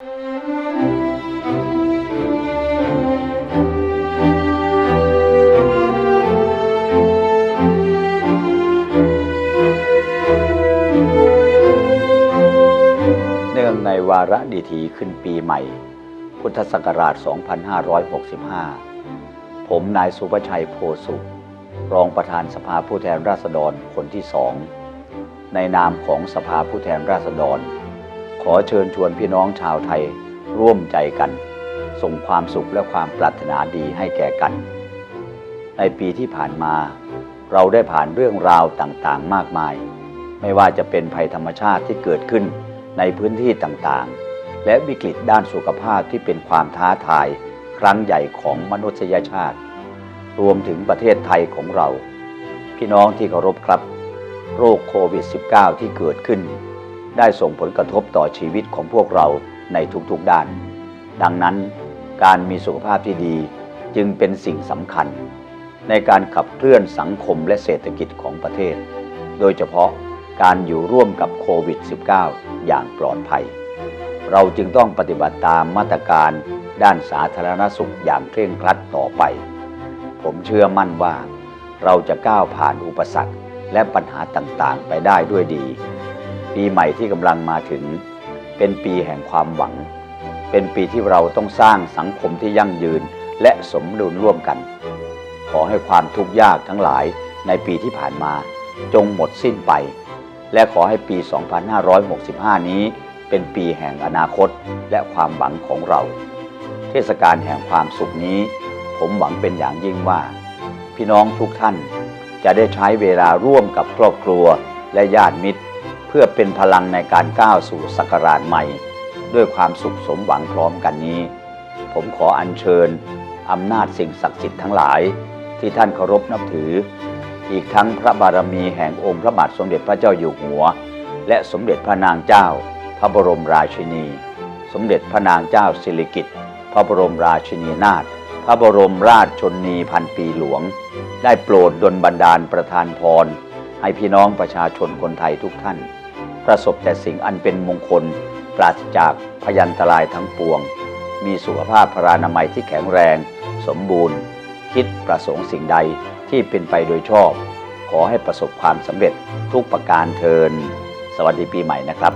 เนื่องในวาระดีถีขึ้นปีใหม่ พุทธศักราช 2565 ผมนายสุภชัยโพสุรองประธานสภาผู้แทนราษฎรคนที่สอง ในนามของสภาผู้แทนราษฎร ขอเชิญชวนพี่น้องชาวไทยร่วมใจกัน ส่งความสุขและความปรารถนาดีให้แก่กัน ในปีที่ผ่านมา เราได้ผ่านเรื่องราวต่างๆ มากมาย ไม่ว่าจะเป็นภัยธรรมชาติที่เกิดขึ้นในพื้นที่ต่างๆ และวิกฤตด้านสุขภาพที่เป็นความท้าทายครั้งใหญ่ของมนุษยชาติ รวมถึงประเทศไทยของเรา พี่น้องที่เคารพครับ โรคโควิด -19 ที่เกิดขึ้น ได้ส่งผลกระทบต่อชีวิตของพวกเราในทุกๆด้าน ดังนั้นการมีสุขภาพที่ดีจึงเป็นสิ่งสำคัญ ในการขับเคลื่อนสังคมและเศรษฐกิจของประเทศ โดยเฉพาะการอยู่ร่วมกับโควิด -19 อย่างปลอดภัย เราจึงต้องปฏิบัติตามมาตรการด้านสาธารณสุขอย่างเคร่งครัดต่อไป ผมเชื่อมั่นว่า เราจะก้าวผ่านอุปสรรคและปัญหาต่างๆ ไปได้ด้วยดี ปีใหม่ที่กำลังมาถึง เป็นปีแห่งความหวัง เป็นปีที่เราต้องสร้างสังคมที่ยั่งยืนและสมดุลร่วมกัน ขอให้ความทุกข์ยากทั้งหลายในปีที่ผ่านมา จงหมดสิ้นไป และขอให้ปี 2565 นี้ เป็นปีแห่งอนาคตและความหวังของเรา เทศกาลแห่งความสุขนี้ ผมหวังเป็นอย่างยิ่งว่า พี่น้องทุกท่านจะได้ใช้เวลาร่วมกับครอบครัวและญาติมิตร เพื่อเป็นพลังในการก้าวสู่ศักราชใหม่ ด้วยความสุขสมหวังพร้อมกันนี้ ผมขออัญเชิญอำนาจสิ่งศักดิ์สิทธิ์ทั้งหลาย ที่ท่านเคารพนับถือ อีกทั้งพระบารมีแห่งองค์พระบาทสมเด็จพระเจ้าอยู่หัว และสมเด็จพระนางเจ้า พระบรมราชินี สมเด็จพระนางเจ้าสิริกิติ์พระบรมราชินีนาถพระบรมราชชนนีพันปีหลวง ได้โปรดดลบันดาลประทานพร ให้พี่น้องประชาชนคนไทยทุกท่าน ประสบแต่สิ่งอันเป็นมงคล ปราศจากพยันตรายทั้งปวง มีสุขภาพพรานามัยที่แข็งแรง สมบูรณ์ คิดประสงค์สิ่งใดที่เป็นไปโดยชอบ ขอให้ประสบความสำเร็จทุกประการเทิน สวัสดีปีใหม่นะครับ